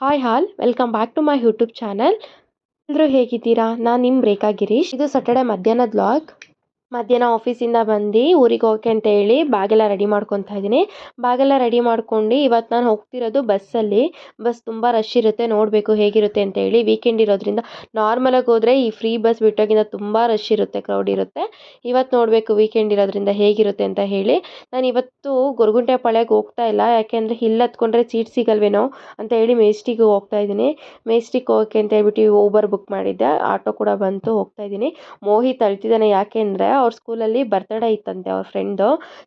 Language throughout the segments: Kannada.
Hi all welcome back to my YouTube channel ಎಲ್ಲರೂ ಹೇಗಿದ್ದೀರಾ? ನಾನು ನಿಮ್ಮ ರೇಖಾ ಗಿರೀಶ್. ಇದು ಸ್ಯಾಟರ್ಡೆ ಮಧ್ಯಾಹ್ನದ ಬ್ಲಾಗ್ ಮಧ್ಯಾಹ್ನ ಆಫೀಸಿಂದ ಬಂದು ಊರಿಗೆ ಹೋಗಕ್ಕೆ ಅಂತ ಹೇಳಿ ಬಾಗೆಲ್ಲ ರೆಡಿ ಮಾಡ್ಕೊತಾ ಇದ್ದೀನಿ. ಬಾಗೆಲ್ಲ ರೆಡಿ ಮಾಡ್ಕೊಂಡು ಇವತ್ತು ನಾನು ಹೋಗ್ತಿರೋದು ಬಸ್ಸಲ್ಲಿ ಬಸ್ ತುಂಬ ರಶ್ ಇರುತ್ತೆ, ನೋಡಬೇಕು ಹೇಗಿರುತ್ತೆ ಅಂತ ಹೇಳಿ. ವೀಕೆಂಡ್ ಇರೋದ್ರಿಂದ ನಾರ್ಮಲಾಗಿ ಹೋದರೆ ಈ ಫ್ರೀ ಬಸ್ ಬಿಟ್ಟಾಗಿಂದ ತುಂಬ ರಶ್ ಇರುತ್ತೆ ಕ್ರೌಡ್ ಇರುತ್ತೆ. ಇವತ್ತು ನೋಡಬೇಕು ವೀಕೆಂಡ್ ಇರೋದ್ರಿಂದ ಹೇಗಿರುತ್ತೆ ಅಂತ ಹೇಳಿ. ನಾನು ಇವತ್ತು ಗೊರಗುಂಟೆ ಪಾಳ್ಯಕ್ಕೆ ಹೋಗ್ತಾ ಇಲ್ಲ, ಯಾಕೆಂದರೆ ಇಲ್ಲಿ ಹತ್ಕೊಂಡ್ರೆ ಸೀಟ್ ಸಿಗಲ್ವೇನೋ ಅಂತ ಹೇಳಿ ಮೇಸ್ಟಿಗೆ ಹೋಗ್ತಾ ಇದ್ದೀನಿ. ಮೇಸ್ಟಿಗೆ ಹೋಗೋಕ್ಕೆ ಅಂತ ಹೇಳ್ಬಿಟ್ಟು ಊಬರ್ ಬುಕ್ ಮಾಡಿದ್ದೆ. ಆಟೋ ಕೂಡ ಬಂತು, ಹೋಗ್ತಾ ಇದ್ದೀನಿ. ಮೋಹಿತ್ ಅಳ್ತಿದ್ದಾನೆ ಯಾಕೆ ಅಂದರೆ ಅವ್ರ ಸ್ಕೂಲಲ್ಲಿ ಬರ್ತಡೇ ಇತ್ತಂತೆ ಅವ್ರ ಫ್ರೆಂಡ್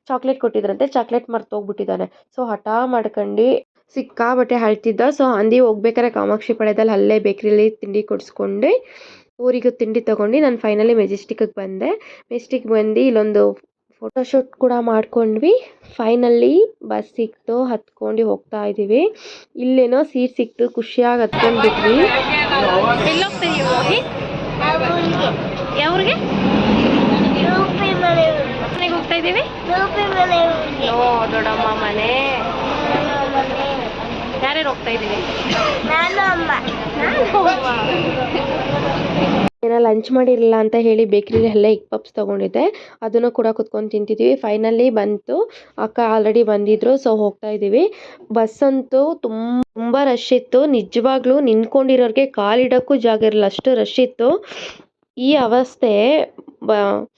ಚಾಕ್ಲೇಟ್ ಕೊಟ್ಟಿದ್ರಂತೆ ಚಾಕ್ಲೇಟ್ ಮರ್ತೋಗ್ಬಿಟ್ಟಿದ್ದಾನೆ. ಸೊ ಹಠ ಮಾಡ್ಕೊಂಡು ಸಿಕ್ಕಾಬಟ್ಟೆ ಅಳ್ತಿದ್ದ ಸೊ ಅಂದಿ ಹೋಗ್ಬೇಕಾರೆ ಕಾಮಾಕ್ಷಿ ಪಡೆದಲ್ಲಿ ಅಲ್ಲೇ ಬೇಕ್ರಿಲಿ ತಿಂಡಿ ಕೊಡಿಸ್ಕೊಂಡು ಊರಿಗೆ ತಿಂಡಿ ತೊಗೊಂಡು ನಾನು ಫೈನಲಿ ಮೆಜೆಸ್ಟಿಕ್ಕಿಗೆ ಬಂದೆ. ಮೆಜೆಸ್ಟಿಕ್ ಬಂದು ಇಲ್ಲೊಂದು ಫೋಟೋಶೂಟ್ ಕೂಡ ಮಾಡ್ಕೊಂಡ್ವಿ. ಫೈನಲಿ ಬಸ್ ಸಿಕ್ತು ಹತ್ಕೊಂಡು ಹೋಗ್ತಾ ಇದ್ದೀವಿ. ಇಲ್ಲೇನೋ ಸೀಟ್ ಸಿಕ್ತು ಖುಷಿಯಾಗಿ ಹತ್ಕೊಂಡ್ಬಿಟ್ವಿ ಎಲ್ಲಿ ಹೋಗ್ತಾ ಇದೀವಿ ಮೋಹಿತ್ ಯಾವ್ರಿಗೆ ರೂಪಿ ಮನೆ ಮನೆಗೆ ಹೋಗ್ತಾ ಇದ್ದೀವಿ? ರೂಪಿ ಮನೆ ಓ ದೊಡ್ಡಮ್ಮ ಮನೆ. ಯಾರ್ಯಾರು ಹೋಗ್ತಾ ಇದೀವಿ ನಾನು ಅಮ್ಮ. ಏನೋ ಲಂಚ್ ಮಾಡಿರಲಿಲ್ಲ ಅಂತ ಹೇಳಿ ಬೇಕ್ರಿಲಿ ಅಲ್ಲೇ ಎಗ್ ಪಪ್ಸ್ ತೊಗೊಂಡಿದ್ದೆ. ಅದನ್ನು ಕೂಡ ಕುತ್ಕೊಂಡು ತಿಂತಿದ್ವಿ ಫೈನಲಿ ಬಂತು. ಅಕ್ಕ ಆಲ್ರೆಡಿ ಬಂದಿದ್ರು ಸೊ ಹೋಗ್ತಾ ಇದ್ದೀವಿ. ಬಸ್ ಅಂತೂ ತುಂಬ ತುಂಬ ರಶ್ ಇತ್ತು. ನಿಜವಾಗ್ಲೂ ನಿಂತ್ಕೊಂಡಿರೋರಿಗೆ ಕಾಲಿಡೋಕ್ಕೂ ಜಾಗ ಇರಲ್ಲ ಅಷ್ಟು ರಶ್ ಇತ್ತು. ಈ ಅವಸ್ಥೆ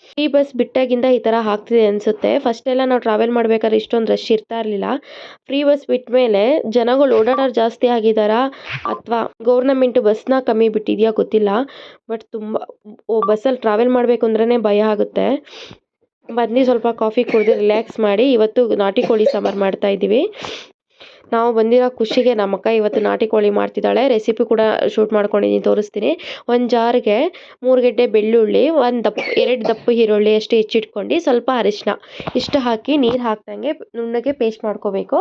ಫ್ರೀ ಬಸ್ ಬಿಟ್ಟಾಗಿಂದ ಈ ಥರ ಆಗ್ತಿದೆ ಅನಿಸುತ್ತೆ. ಫಸ್ಟೆಲ್ಲ ನಾವು ಟ್ರಾವೆಲ್ ಮಾಡ್ಬೇಕಾದ್ರೆ ಇಷ್ಟೊಂದು ರಶ್ ಇರ್ತಾ ಇರಲಿಲ್ಲ. ಫ್ರೀ ಬಸ್ ಬಿಟ್ಟ ಮೇಲೆ ಜನಗಳು ಓಡಾಡೋರು ಜಾಸ್ತಿ ಆಗಿದ್ದಾರಾ ಅಥವಾ ಗೌರ್ನಮೆಂಟ್ ಬಸ್ನ ಕಮ್ಮಿ ಬಿಟ್ಟಿದೆಯಾ ಗೊತ್ತಿಲ್ಲ. ಬಟ್ ತುಂಬ ಬಸ್ಸಲ್ಲಿ ಟ್ರಾವೆಲ್ ಮಾಡಬೇಕು ಅಂದ್ರೇ ಭಯ ಆಗುತ್ತೆ. ಬನ್ನಿ ಸ್ವಲ್ಪ ಕಾಫಿ ಕುಡಿದು ರಿಲ್ಯಾಕ್ಸ್ ಮಾಡಿ. ಇವತ್ತು ನಾಟಿ ಕೋಳಿ ಸಾಂಬಾರು ಮಾಡ್ತಾ ಇದ್ದೀವಿ. ನಾವು ಬಂದಿರೋ ಖುಷಿಗೆ ನಮ್ಮ ಅಕ್ಕ ಇವತ್ತು ನಾಟಿ ಕೋಳಿ ಮಾಡ್ತಿದ್ದಾಳೆ. ರೆಸಿಪಿ ಕೂಡ ಶೂಟ್ ಮಾಡ್ಕೊಂಡಿದ್ದೀನಿ ತೋರಿಸ್ತೀನಿ. ಒಂದು ಜಾರಿಗೆ ಮೂರು ಗೆಡ್ಡೆ ಬೆಳ್ಳುಳ್ಳಿ, ಒಂದು ದಪ್ಪ, ಎರಡು ದಪ್ಪ ಈರುಳ್ಳಿ ಅಷ್ಟು ಹೆಚ್ಚಿಟ್ಕೊಂಡು ಸ್ವಲ್ಪ ಅರಿಶಿನ ಇಷ್ಟು ಹಾಕಿ ನೀರು ಹಾಕ್ದಂಗೆ ನುಣ್ಣಗೆ ಪೇಸ್ಟ್ ಮಾಡ್ಕೋಬೇಕು.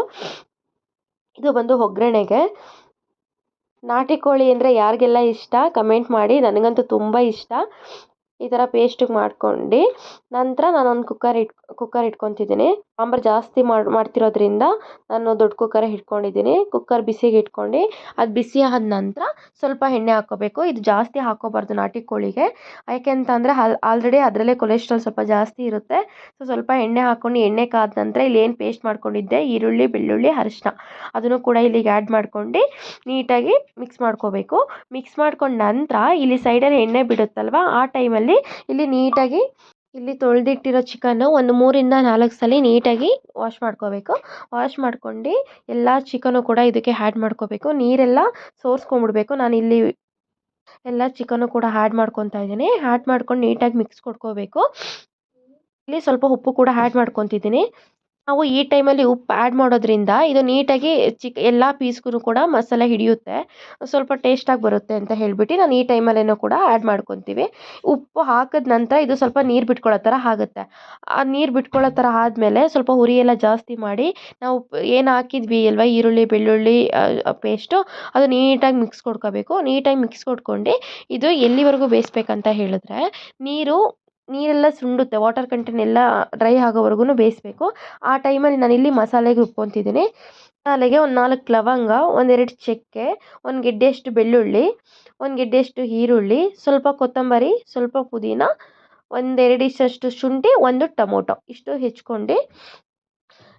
ಇದು ಬಂದು ಒಗ್ಗರಣೆಗೆ. ನಾಟಿ ಕೋಳಿ ಅಂದರೆ ಯಾರಿಗೆಲ್ಲ ಇಷ್ಟ ಕಮೆಂಟ್ ಮಾಡಿ. ನನಗಂತೂ ತುಂಬ ಇಷ್ಟ. ಈ ಥರ ಪೇಸ್ಟಿಗೆ ಮಾಡ್ಕೊಂಡು ನಂತರ ನಾನೊಂದು ಕುಕ್ಕರ್ ಇಟ್ ಕುಕ್ಕರ್ ಇಟ್ಕೊತಿದ್ದೀನಿ. ಸಾಂಬಾರು ಜಾಸ್ತಿ ಮಾಡಿ, ಮಾಡ್ತಿರೋದ್ರಿಂದ ನಾನು ದೊಡ್ಡ ಕುಕ್ಕರ್ ಇಟ್ಕೊಂಡಿದ್ದೀನಿ ಕುಕ್ಕರ್ ಬಿಸಿಗೆ ಇಟ್ಕೊಂಡು ಅದು ಬಿಸಿ ಆದ ನಂತರ ಸ್ವಲ್ಪ ಎಣ್ಣೆ ಹಾಕ್ಕೋಬೇಕು ಇದು ಜಾಸ್ತಿ ಹಾಕ್ಕೋಬಾರ್ದು ನಾಟಿ ಕೋಳಿಗೆ. ಯಾಕೆ ಅಲ್ ಆಲ್ರೆಡಿ ಅದರಲ್ಲೇ ಕೊಲೆಸ್ಟ್ರಾಲ್ ಸ್ವಲ್ಪ ಜಾಸ್ತಿ ಇರುತ್ತೆ. ಸೊ ಸ್ವಲ್ಪ ಎಣ್ಣೆ ಹಾಕ್ಕೊಂಡು ಎಣ್ಣೆ ಕಾದ ನಂತರ ಇಲ್ಲಿ ಏನು ಪೇಸ್ಟ್ ಮಾಡ್ಕೊಂಡಿದ್ದೆ? ಈರುಳ್ಳಿ, ಬೆಳ್ಳುಳ್ಳಿ ಅರಿಶಿನ ಅದನ್ನು ಕೂಡ ಇಲ್ಲಿಗೆ ಆ್ಯಡ್ ಮಾಡ್ಕೊಂಡು ನೀಟಾಗಿ ಮಿಕ್ಸ್ ಮಾಡ್ಕೋಬೇಕು. ಮಿಕ್ಸ್ ಮಾಡ್ಕೊಂಡ ನಂತರ ಇಲ್ಲಿ ಸೈಡಲ್ಲಿ ಎಣ್ಣೆ ಬಿಡುತ್ತಲ್ವ? ಆ ಟೈಮಲ್ಲಿ ಇಲ್ಲಿ ನೀಟಾಗಿ ಇಲ್ಲಿ ತೊಳೆದಿಟ್ಟಿರೋ ಚಿಕನ್ನು ಒಂದು ಮೂರಿಂದ ನಾಲ್ಕು ಸಲ ನೀಟಾಗಿ ವಾಶ್ ಮಾಡ್ಕೋಬೇಕು. ವಾಶ್ ಮಾಡ್ಕೊಂಡು ಎಲ್ಲ ಚಿಕನ್ನು ಕೂಡ ಇದಕ್ಕೆ ಆ್ಯಡ್ ಮಾಡ್ಕೋಬೇಕು. ನೀರೆಲ್ಲ ಸೋರ್ಸ್ಕೊಂಡ್ಬಿಡ್ಬೇಕು. ನಾನು ಇಲ್ಲಿ ಎಲ್ಲ ಚಿಕನ್ನು ಕೂಡ ಆ್ಯಡ್ ಮಾಡ್ಕೊತಾ ಇದ್ದೀನಿ. ಆ್ಯಡ್ ಮಾಡ್ಕೊಂಡು ನೀಟಾಗಿ ಮಿಕ್ಸ್ ಕೊಡ್ಕೋಬೇಕು ಇಲ್ಲಿ ಸ್ವಲ್ಪ ಉಪ್ಪು ಕೂಡ ಆ್ಯಡ್ ಮಾಡ್ಕೊತಿದ್ದೀನಿ. ನಾವು ಈ ಟೈಮಲ್ಲಿ ಉಪ್ಪು ಆ್ಯಡ್ ಮಾಡೋದ್ರಿಂದ ಇದು ನೀಟಾಗಿ ಚಿಕ್ ಎಲ್ಲ ಪೀಸ್ಗೂ ಕೂಡ ಮಸಾಲೆ ಹಿಡಿಯುತ್ತೆ. ಸ್ವಲ್ಪ ಟೇಸ್ಟಾಗಿ ಬರುತ್ತೆ ಅಂತ ಹೇಳ್ಬಿಟ್ಟು ನಾನು ಈ ಟೈಮಲ್ಲೇನೂ ಕೂಡ ಆ್ಯಡ್ ಮಾಡ್ಕೊತೀವಿ. ಉಪ್ಪು ಹಾಕಿದ ನಂತರ ಇದು ಸ್ವಲ್ಪ ನೀರು ಬಿಟ್ಕೊಳ್ಳೋ ಥರ ಆಗುತ್ತೆ. ಆ ನೀರು ಬಿಟ್ಕೊಳ್ಳೋ ಥರ ಆದಮೇಲೆ ಸ್ವಲ್ಪ ಹುರಿ ಎಲ್ಲ ಜಾಸ್ತಿ ಮಾಡಿ ನಾವು ಏನು ಹಾಕಿದ್ವಿ ಅಲ್ವಾ? ಈರುಳ್ಳಿ, ಬೆಳ್ಳುಳ್ಳಿ ಪೇಸ್ಟು ಅದು ನೀಟಾಗಿ ಮಿಕ್ಸ್ ಕೊಡ್ಕೋಬೇಕು. ನೀಟಾಗಿ ಮಿಕ್ಸ್ ಕೊಡ್ಕೊಂಡು ಇದು ಎಲ್ಲಿವರೆಗೂ ಬೇಯಿಸ್ಬೇಕಂತ ಹೇಳಿದ್ರೆ ನೀರು ನೀರೆಲ್ಲ ಸುಂಡುತ್ತೆ ವಾಟರ್ ಕಂಟೆಂಟ್ ಎಲ್ಲ ಡ್ರೈ ಆಗೋವರೆಗೂ ಬೇಯಿಸ್ಬೇಕು. ಆ ಟೈಮಲ್ಲಿ ನಾನಿಲ್ಲಿ ಮಸಾಲೆಗೆ ರುಬ್ಕೊತಿದ್ದೀನಿ. ಮಸಾಲೆಗೆ ಒಂದು ನಾಲ್ಕು ಲವಂಗ ಒಂದೆರಡು ಚಕ್ಕೆ, ಒಂದು ಗೆಡ್ಡೆಯಷ್ಟು ಬೆಳ್ಳುಳ್ಳಿ, ಒಂದು ಗೆಡ್ಡೆಯಷ್ಟು ಈರುಳ್ಳಿ, ಸ್ವಲ್ಪ ಕೊತ್ತಂಬರಿ, ಸ್ವಲ್ಪ ಪುದೀನ ಒಂದೆರಡು ಇಷ್ಟಷ್ಟು ಶುಂಠಿ, ಒಂದು ಟೊಮೊಟೊ ಇಷ್ಟು ಹೆಚ್ಕೊಂಡು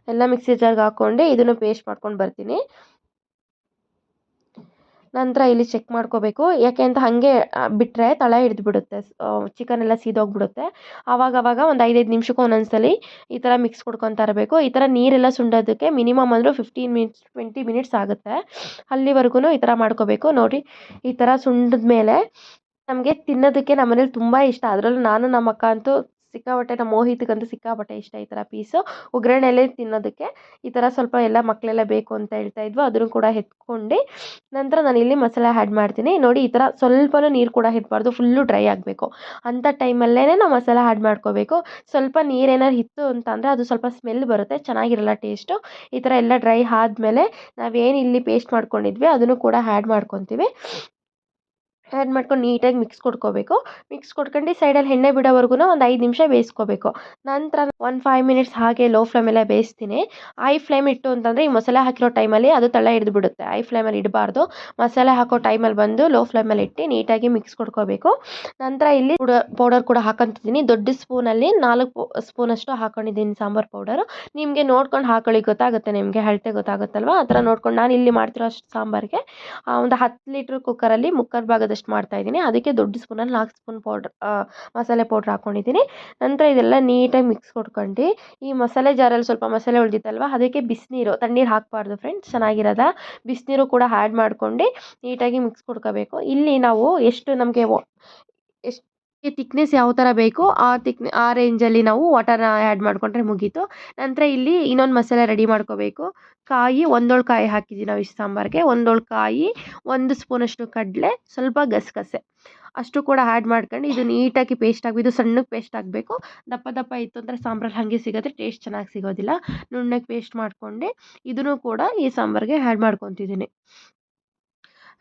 ಎಲ್ಲ ಮಿಕ್ಸಿ ಜಾರ್ಗೆ ಹಾಕ್ಕೊಂಡು ಇದನ್ನು ಪೇಸ್ಟ್ ಮಾಡ್ಕೊಂಡು ಬರ್ತೀನಿ. ನಂತರ ಇಲ್ಲಿ ಚೆಕ್ ಮಾಡ್ಕೋಬೇಕು. ಯಾಕೆ ಅಂತ ಹಾಗೆ ಬಿಟ್ಟರೆ ತಳ ಹಿಡಿದು ಬಿಡುತ್ತೆ ಚಿಕನ್ ಎಲ್ಲ ಸೀದೋಗ್ಬಿಡುತ್ತೆ. ಆವಾಗ ಆವಾಗ ಒಂದು ಐದೈದು ನಿಮಿಷಕ್ಕೆ ಒಂದೊಂದ್ಸಲಿ ಈ ಥರ ಮಿಕ್ಸ್ ಕೊಡ್ಕೊತಾ ಇರಬೇಕು. ಈ ಥರ ನೀರೆಲ್ಲ ಸುಂಡೋದಕ್ಕೆ ಮಿನಿಮಮ್ ಅಂದರೂ ಫಿಫ್ಟೀನ್ ಮಿನಿಟ್ಸ್ ಟ್ವೆಂಟಿ ಮಿನಿಟ್ಸ್ ಆಗುತ್ತೆ. ಅಲ್ಲಿವರೆಗೂ ಈ ಥರ ಮಾಡ್ಕೋಬೇಕು. ನೋಡಿ, ಈ ಥರ ಸುಂಡಿದ ಮೇಲೆ ನಮಗೆ ತಿನ್ನೋದಕ್ಕೆ ನಮ್ಮನೇಲಿ ತುಂಬ ಇಷ್ಟ. ಅದರಲ್ಲೂ ನಾನು ನಮ್ಮ ಅಕ್ಕ ಅಂತೂ ಸಿಕ್ಕಾಪಟ್ಟೆ ನಮ್ಮ ಮೋಹಿತ್ಗಂತೂ ಸಿಕ್ಕಾಪಟ್ಟೆ ಇಷ್ಟ ಈ ಥರ ಪೀಸು ಒಗ್ಗರಣೆಯಲ್ಲೇ ತಿನ್ನೋದಕ್ಕೆ ಈ ಥರ ಸ್ವಲ್ಪ ಎಲ್ಲ ಮಕ್ಕಳೆಲ್ಲ ಬೇಕು ಅಂತ ಹೇಳ್ತಾ ಇದ್ವು. ಅದನ್ನು ಕೂಡ ಎತ್ಕೊಂಡು ನಂತರ ನಾನು ಇಲ್ಲಿ ಮಸಾಲೆ ಆ್ಯಡ್ ಮಾಡ್ತೀನಿ. ನೋಡಿ ಈ ಥರ ಸ್ವಲ್ಪನೂ ನೀರು ಕೂಡ ಇರಬಾರ್ದು ಫುಲ್ಲು ಡ್ರೈ ಆಗಬೇಕು. ಅಂಥ ಟೈಮಲ್ಲೇ ನಾವು ಮಸಾಲೆ ಆ್ಯಡ್ ಮಾಡ್ಕೋಬೇಕು. ಸ್ವಲ್ಪ ನೀರೇನಾದ್ರು ಇತ್ತು ಅಂತ ಅಂದರೆ ಅದು ಸ್ವಲ್ಪ ಸ್ಮೆಲ್ ಬರುತ್ತೆ. ಚೆನ್ನಾಗಿರಲ್ಲ ಟೇಸ್ಟು ಈ ಥರ ಎಲ್ಲ ಡ್ರೈ ಆದಮೇಲೆ ನಾವೇನು ಇಲ್ಲಿ ಪೇಸ್ಟ್ ಮಾಡ್ಕೊಂಡಿದ್ವಿ ಅದನ್ನು ಕೂಡ ಆ್ಯಡ್ ಮಾಡ್ಕೊತೀವಿ. ಆ್ಯಡ್ ಮಾಡ್ಕೊಂಡು ನೀಟಾಗಿ ಮಿಕ್ಸ್ ಕೊಡ್ಕೋಬೇಕು ಮಿಕ್ಸ್ ಕೊಡ್ಕೊಂಡು ಸೈಡಲ್ಲಿ ಎಣ್ಣೆ ಬಿಡೋವರೆಗೂ ಒಂದು ಐದು ನಿಮಿಷ ಬೇಯಿಸ್ಕೋಬೇಕು. ನಂತರ ಒಂದು ಫೈವ್ ಮಿನಿಟ್ಸ್ ಹಾಗೆ ಲೋ ಫ್ಲೇಮೆಲ್ಲ ಬೇಯಿಸ್ತೀನಿ. ಐ ಫ್ಲೇಮ್ ಇಟ್ಟು ಅಂತಂದರೆ ಈ ಮಸಾಲೆ ಹಾಕಿರೋ ಟೈಮಲ್ಲಿ ಅದು ತಳ ಹಿಡಿದು ಬಿಡುತ್ತೆ. ಐ ಫ್ಲೇಮಲ್ಲಿ ಇಡಬಾರ್ದು. ಮಸಾಲೆ ಹಾಕೋ ಟೈಮಲ್ಲಿ ಬಂದು ಲೋ ಫ್ಲೇಮಲ್ಲಿ ಇಟ್ಟು ನೀಟಾಗಿ ಮಿಕ್ಸ್ ಕೊಡ್ಕೋಬೇಕು ನಂತರ ಇಲ್ಲಿ ಪೌಡರ್ ಕೂಡ ಹಾಕೊಂತಿದ್ದೀನಿ. ದೊಡ್ಡ ಸ್ಪೂನಲ್ಲಿ ನಾಲ್ಕು ಸ್ಪೂನಷ್ಟು ಹಾಕೊಂಡಿದ್ದೀನಿ ಸಾಂಬಾರು ಪೌಡರು ನಿಮಗೆ ನೋಡ್ಕೊಂಡು ಹಾಕೊಳ್ಳಿ ಗೊತ್ತಾಗುತ್ತೆ, ನಿಮಗೆ ಹಳತೆ ಗೊತ್ತಾಗುತ್ತಲ್ವ? ಆ ಥರ ನೋಡ್ಕೊಂಡು ನಾನು ಇಲ್ಲಿ ಮಾಡ್ತಿರೋ ಅಷ್ಟು ಸಾಂಬಾರಿಗೆ. ಒಂದು ಹತ್ತು ಲೀಟ್ರ್ ಕುಕ್ಕರಲ್ಲಿ ಮುಕ್ಕಾಲು ಭಾಗದಷ್ಟು ಮಾಡ್ತಾಯಿದ್ದೀನಿ ಅದಕ್ಕೆ ದೊಡ್ಡ ಸ್ಪೂನಲ್ಲಿ ನಾಲ್ಕು ಸ್ಪೂನ್ ಪೌಡ್ರ್ ಮಸಾಲೆ ಪೌಡ್ರ್ ಹಾಕ್ಕೊಂಡಿದ್ದೀನಿ ನಂತರ ಇದೆಲ್ಲ ನೀಟಾಗಿ ಮಿಕ್ಸ್ ಕೊಡ್ಕೊಂಡು ಈ ಮಸಾಲೆ ಜಾರಲ್ಲಿ ಸ್ವಲ್ಪ ಮಸಾಲೆ ಉಳಿದಿತ್ತಲ್ವ, ಅದಕ್ಕೆ ಬಿಸಿನೀರು, ತಣ್ಣೀರು ಹಾಕಬಾರ್ದು ಫ್ರೆಂಡ್ಸ್ ಚೆನ್ನಾಗಿರೋದ ಬಿಸಿನೀರು ಕೂಡ ಆ್ಯಡ್ ಮಾಡ್ಕೊಂಡು ನೀಟಾಗಿ ಮಿಕ್ಸ್ ಕೊಡ್ಕೋಬೇಕು ಇಲ್ಲಿ ನಾವು ಎಷ್ಟು ನಮಗೆ ಎಷ್ಟು ತಿಕ್ನೆಸ್ ಯಾವ ಥರ ಬೇಕೋ ಆ ತಿಕ್ನೆ ಆ ರೇಂಜಲ್ಲಿ ನಾವು ವಾಟರ್ನ ಆ್ಯಡ್ ಮಾಡಿಕೊಂಡ್ರೆ ಮುಗೀತು. ನಂತರ ಇಲ್ಲಿ ಇನ್ನೊಂದು ಮಸಾಲೆ ರೆಡಿ ಮಾಡ್ಕೋಬೇಕು. ಕಾಯಿ ಒಂದೊಳು ಕಾಯಿ ಹಾಕಿದ್ದೀವಿ ನಾವು ಇಷ್ಟು ಸಾಂಬಾರಿಗೆ. ಒಂದೊಳು ಕಾಯಿ, ಒಂದು ಸ್ಪೂನಷ್ಟು ಕಡಲೆ, ಸ್ವಲ್ಪ ಗಸಗಸೆ. ಅಷ್ಟು ಕೂಡ ಆ್ಯಡ್ ಮಾಡ್ಕೊಂಡು ಇದು ನೀಟಾಗಿ ಪೇಸ್ಟ್ ಆಗಬೇಕು. ಇದು ಸಣ್ಣಗೆ ಪೇಸ್ಟ್ ಆಗಬೇಕು. ದಪ್ಪ ದಪ್ಪ ಇತ್ತು ಅಂದರೆ ಸಾಂಬಾರಲ್ಲಿ ಹಾಗೆ ಸಿಗುತ್ತೆ ಟೇಸ್ಟ್ ಚೆನ್ನಾಗಿ ಸಿಗೋದಿಲ್ಲ. ನುಣ್ಣಗೆ ಪೇಸ್ಟ್ ಮಾಡ್ಕೊಂಡು. ಇದನ್ನು ಕೂಡ ಈ ಸಾಂಬಾರಿಗೆ ಆ್ಯಡ್ ಮಾಡ್ಕೊತಿದ್ದೀನಿ.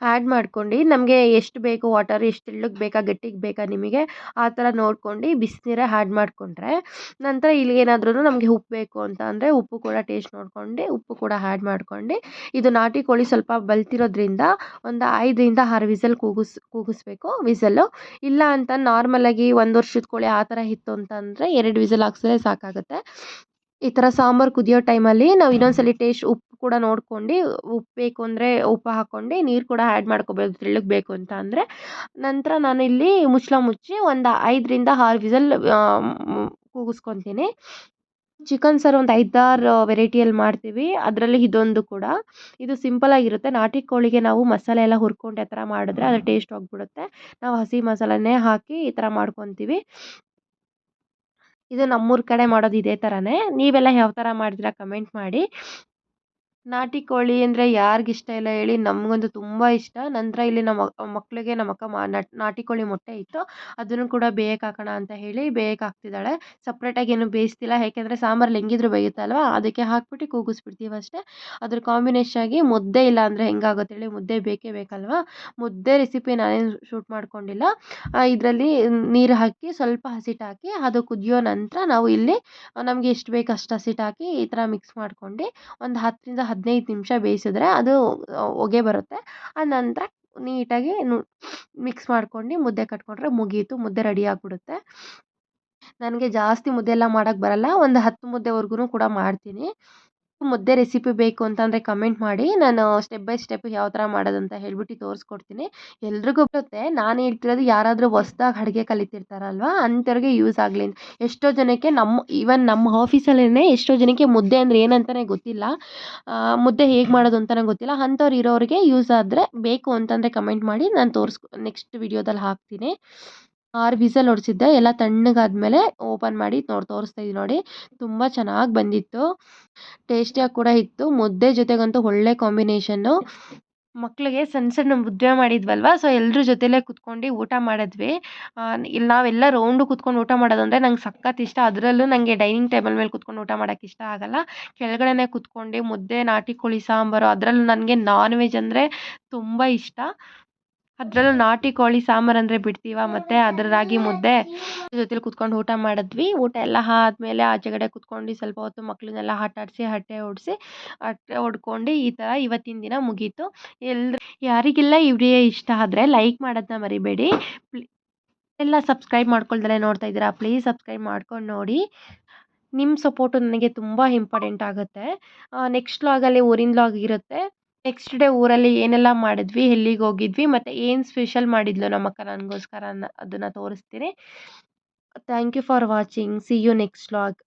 ಆ್ಯಡ್ ಮಾಡ್ಕೊಂಡು, ನಮಗೆ ಎಷ್ಟು ಬೇಕು, ವಾಟರ್ ಎಷ್ಟು ತೆಳ್ಳಗೆ ಬೇಕಾ, ಗಟ್ಟಿಗೆ ಬೇಕಾ ನಿಮಗೆ, ಆ ಥರ ನೋಡ್ಕೊಂಡು ಬಿಸಿನೀರೇ ಆ್ಯಡ್ ಮಾಡಿಕೊಂಡ್ರೆ, ನಂತರ ಇಲ್ಲಿ ಏನಾದ್ರೂ ನಮಗೆ ಉಪ್ಪು ಬೇಕು ಅಂತ ಅಂದರೆ ಉಪ್ಪು ಕೂಡ ಟೇಸ್ಟ್ ನೋಡ್ಕೊಂಡು, ಉಪ್ಪು ಕೂಡ ಆ್ಯಡ್ ಮಾಡ್ಕೊಂಡು. ಇದು ನಾಟಿ ಕೋಳಿ ಸ್ವಲ್ಪ ಬಲ್ತಿರೋದ್ರಿಂದ ಒಂದು ಐದರಿಂದ ಆರು ವಿಸಲ್ ಕೂಗಿಸ್, ಕೂಗಿಸ್ಬೇಕು ವಿಸಲ್ಲು ಇಲ್ಲ ಅಂತ ನಾರ್ಮಲಾಗಿ ಒಂದು ವರ್ಷದ ಕೋಳಿ ಆ ಥರ ಇತ್ತು ಅಂತಂದರೆ ಎರಡು ವಿಸಲ್ ಹಾಕ್ಸಿದ್ರೆ ಸಾಕಾಗುತ್ತೆ. ಈ ಥರ ಸಾಂಬಾರು ಕುದಿಯೋ ಟೈಮಲ್ಲಿ ನಾವು ಇನ್ನೊಂದ್ಸಲ ಟೇಸ್ಟ್ ಉಪ್ಪು ಕೂಡ ನೋಡ್ಕೊಂಡು, ಉಪ್ಪು ಬೇಕು ಅಂದರೆ ಉಪ್ಪು ಹಾಕ್ಕೊಂಡು ನೀರು ಕೂಡ ಆ್ಯಡ್ ಮಾಡ್ಕೋಬೋದು ತೆಳ್ಳಗೆ ಬೇಕು ಅಂತ ಅಂದರೆ. ನಂತರ ಇಲ್ಲಿ ಮುಚ್ಚಳ ಮುಚ್ಚಿ ಒಂದು ಐದರಿಂದ ಆರು ವಿಸಲ್ ಕೂಗಿಸ್ಕೊತೀನಿ. ಚಿಕನ್ ಸಾರು ಒಂದು ಐದಾರು ವೆರೈಟಿಯಲ್ಲಿ ಮಾಡ್ತೀವಿ. ಅದರಲ್ಲಿ ಇದೊಂದು ಕೂಡ. ಇದು ಸಿಂಪಲಾಗಿರುತ್ತೆ ನಾಟಿ ಕೋಳಿಗೆ ನಾವು ಮಸಾಲೆ ಎಲ್ಲ ಹುರ್ಕೊಂಡು ಆ ಥರ ಮಾಡಿದ್ರೆ ಅದು ಟೇಸ್ಟ್ ಹೋಗ್ಬಿಡುತ್ತೆ. ನಾವು ಹಸಿ ಮಸಾಲೆನೇ ಹಾಕಿ ಈ ಥರ ಮಾಡ್ಕೊತೀವಿ. ಇದು ನಮ್ಮೂರ ಕಡೆ ಮಾಡೋದು ಇದೇ ಥರನೇ ನೀವೆಲ್ಲ ಯಾವ ಥರ ಮಾಡ್ತೀರಾ ಕಮೆಂಟ್ ಮಾಡಿ. ನಾಟಿ ಕೋಳಿ ಅಂದರೆ ಯಾರಿಗಿಷ್ಟ ಇಲ್ಲ ಹೇಳಿ ನಮಗಂತೂ ತುಂಬ ಇಷ್ಟ. ನಂತರ ಇಲ್ಲಿ ನಮ್ಮ ಮಕ್ಕಳಿಗೆ ನಮ್ಮ ಅಕ್ಕ ಮಾ, ನಾಟಿ ಕೋಳಿ ಮೊಟ್ಟೆ ಇತ್ತು. ಅದನ್ನು ಕೂಡ ಬೇಯಕ್ಕೆ ಹಾಕೋಣ ಅಂತ ಹೇಳಿ ಬೇಯಕ್ಕೆ ಹಾಕ್ತಿದ್ದಾಳೆ. ಸಪ್ರೇಟಾಗಿ ಏನು ಬೇಯಿಸ್ತಿಲ್ಲ. ಯಾಕೆಂದರೆ ಸಾಂಬಾರಲ್ಲಿ ಹೆಂಗಿದ್ರು ಬೇಯುತ್ತಲ್ವ? ಅದಕ್ಕೆ ಹಾಕ್ಬಿಟ್ಟು ಕೂಗಿಸ್ಬಿಡ್ತೀವಿ ಅಷ್ಟೇ. ಅದ್ರ ಕಾಂಬಿನೇಷನ್ ಆಗಿ ಮುದ್ದೆ ಇಲ್ಲ ಅಂದರೆ ಹೆಂಗಾಗುತ್ತೆ ಹೇಳಿ ಮುದ್ದೆ ಬೇಕೇ ಬೇಕಲ್ವಾ? ಮುದ್ದೆ ರೆಸಿಪಿ ನಾನೇನು ಶೂಟ್ ಮಾಡ್ಕೊಂಡಿಲ್ಲ. ಇದರಲ್ಲಿ ನೀರು ಹಾಕಿ ಸ್ವಲ್ಪ ಹಸಿಟ್ಟು ಹಾಕಿ ಅದು ಕುದಿಯೋ ನಂತರ ನಾವು ಇಲ್ಲಿ ನಮಗೆ ಎಷ್ಟು ಬೇಕು ಅಷ್ಟು ಹಸಿಟ್ಟು ಹಾಕಿ ಈ ಥರ ಮಿಕ್ಸ್ ಮಾಡ್ಕೊಂಡು ಒಂದು ಹತ್ತರಿಂದ ಹದಿನೈದು ನಿಮಿಷ ಬೇಯಿಸಿದ್ರೆ ಅದು ಹೊಗೆ ಬರುತ್ತೆ. ಆ ನಂತರ ನೀಟಾಗಿ ಮಿಕ್ಸ್ ಮಾಡ್ಕೊಂಡು ಮುದ್ದೆ ಕಟ್ಕೊಂಡ್ರೆ ಮುಗೀತು, ಮುದ್ದೆ ರೆಡಿ ಆಗಿಬಿಡುತ್ತೆ. ನನಗೆ ಜಾಸ್ತಿ ಮುದ್ದೆ ಎಲ್ಲ ಮಾಡೋಕ್ಕೆ ಬರಲ್ಲ. ಒಂದು ಹತ್ತು ಮುದ್ದೆವರೆಗೂ ಕೂಡ ಮಾಡ್ತೀನಿ. ಮುದ್ದೆ ರೆಸಿಪಿ ಬೇಕು ಅಂತಂದರೆ ಕಮೆಂಟ್ ಮಾಡಿ, ನಾನು ಸ್ಟೆಪ್ ಬೈ ಸ್ಟೆಪ್ ಯಾವ ಥರ ಅಂತ ಹೇಳ್ಬಿಟ್ಟು ತೋರಿಸ್ಕೊಡ್ತೀನಿ. ಎಲ್ರಿಗೂ ಗೊತ್ತೆ ನಾನು ಹೇಳ್ತಿರೋದು ಯಾರಾದರೂ ಹೊಸ್ದಾಗಿ ಅಡುಗೆ ಕಲಿತಿರ್ತಾರಲ್ವ, ಅಂಥವ್ರಿಗೆ ಯೂಸ್ ಆಗಲಿ ಎಷ್ಟೋ ಜನಕ್ಕೆ ನಮ್ಮ ಈವನ್ ನಮ್ಮ ಆಫೀಸಲ್ಲೇ ಎಷ್ಟೋ ಜನಕ್ಕೆ ಮುದ್ದೆ ಅಂದರೆ ಏನಂತಲೇ ಗೊತ್ತಿಲ್ಲ. ಮುದ್ದೆ ಹೇಗೆ ಮಾಡೋದು ಅಂತಲೇ ಗೊತ್ತಿಲ್ಲ. ಅಂಥವ್ರು ಇರೋರಿಗೆ ಯೂಸ್ ಆದರೆ ಬೇಕು ಅಂತಂದರೆ ಕಮೆಂಟ್ ಮಾಡಿ, ನಾನು ತೋರಿಸ್ ನೆಕ್ಸ್ಟ್ ವಿಡಿಯೋದಲ್ಲಿ ಹಾಕ್ತೀನಿ. ಆರು ವಿಸಲ್ ಹೊಡ್ಸಿದ್ದೆ ಎಲ್ಲ ತಣ್ಣಗಾದ್ಮೇಲೆ ಓಪನ್ ಮಾಡಿ ನೋಡಿ ತೋರಿಸ್ತಾ ಇದ್ದೀನಿ ನೋಡಿ. ತುಂಬ ಚೆನ್ನಾಗಿ ಬಂದಿತ್ತು. ಟೇಸ್ಟಿಯಾಗಿ ಕೂಡ ಇತ್ತು. ಮುದ್ದೆ ಜೊತೆಗಂತೂ ಒಳ್ಳೆ ಕಾಂಬಿನೇಷನ್ನು. ಮಕ್ಕಳಿಗೆ ಸಣ್ಣ ಸಣ್ಣ ಮುದ್ದೆ ಮಾಡಿದ್ವಲ್ವ? ಸೊ ಎಲ್ಲರೂ ಜೊತೆಲೇ ಕುತ್ಕೊಂಡು ಊಟ ಮಾಡಿದ್ವಿ. ಇಲ್ಲಿ ನಾವೆಲ್ಲ ರೌಂಡು ಕುತ್ಕೊಂಡು ಊಟ ಮಾಡೋದಂದರೆ ನಂಗೆ ಸಖತ್ ಇಷ್ಟ. ಅದರಲ್ಲೂ ನನಗೆ ಡೈನಿಂಗ್ ಟೇಬಲ್ ಮೇಲೆ ಕುತ್ಕೊಂಡು ಊಟ ಮಾಡೋಕ್ಕೆ ಇಷ್ಟ ಆಗಲ್ಲ. ಕೆಳಗಡೆನೇ ಕುತ್ಕೊಂಡು ಮುದ್ದೆ, ನಾಟಿ ಕೋಳಿ ಸಾಂಬಾರು ಅದರಲ್ಲೂ ನನಗೆ ನಾನ್ ವೆಜ್ ಅಂದರೆ ತುಂಬ ಇಷ್ಟ. ಅದರಲ್ಲೂ ನಾಟಿ ಕೋಳಿ ಸಾಂಬಾರು ಅಂದರೆ ಬಿಡ್ತೀವ ಮತ್ತು ಅದರ ರಾಗಿ ಮುದ್ದೆ ಜೊತೆಲಿ ಕುತ್ಕೊಂಡು ಊಟ ಮಾಡಿದ್ವಿ. ಊಟ ಎಲ್ಲ ಆದ್ಮೇಲೆ ಆಚೆಗಡೆ ಕುತ್ಕೊಂಡು ಸ್ವಲ್ಪ ಹೊತ್ತು ಮಕ್ಕಳನ್ನೆಲ್ಲ ಆಟಾಡಿಸಿ ಹಟ್ಟೆ ಹೊಡಿಸಿ ಹಟ್ಟೆ ಹೊಡ್ಕೊಂಡು ಈ ಥರ ಇವತ್ತಿನ ದಿನ ಮುಗೀತು. ಎಲ್ರು ಯಾರಿಗೆಲ್ಲ ವಿಡಿಯೋ ಇಷ್ಟ ಆದರೆ ಲೈಕ್ ಮಾಡೋದನ್ನ ಮರಿಬೇಡಿ. ಎಲ್ಲ ಸಬ್ಸ್ಕ್ರೈಬ್ ಮಾಡ್ಕೊಳ್ದಲೇ ನೋಡ್ತಾ ಇದ್ದೀರಾ ಪ್ಲೀಸ್ ಸಬ್ಸ್ಕ್ರೈಬ್ ಮಾಡ್ಕೊಂಡು ನೋಡಿ. ನಿಮ್ಮ ಸಪೋರ್ಟು ನನಗೆ ತುಂಬ ಇಂಪಾರ್ಟೆಂಟ್ ಆಗುತ್ತೆ. ನೆಕ್ಸ್ಟ್ ವ್ಲಾಗಲ್ಲಿ ಊರಿನ ವ್ಲಾಗ್ ಇರುತ್ತೆ. ನೆಕ್ಸ್ಟ್ ಡೇ ಊರಲ್ಲಿ ಏನೆಲ್ಲ ಮಾಡಿದ್ವಿ, ಎಲ್ಲಿಗೆ ಹೋಗಿದ್ವಿ, ಮತ್ತು ಏನು ಸ್ಪೆಷಲ್ ಮಾಡಿದ್ಲು ನಮ್ಮ ಅಕ್ಕ ನನಗೋಸ್ಕರ ಅದನ್ನು ತೋರಿಸ್ತೀನಿ. Thank you for watching see you next vlog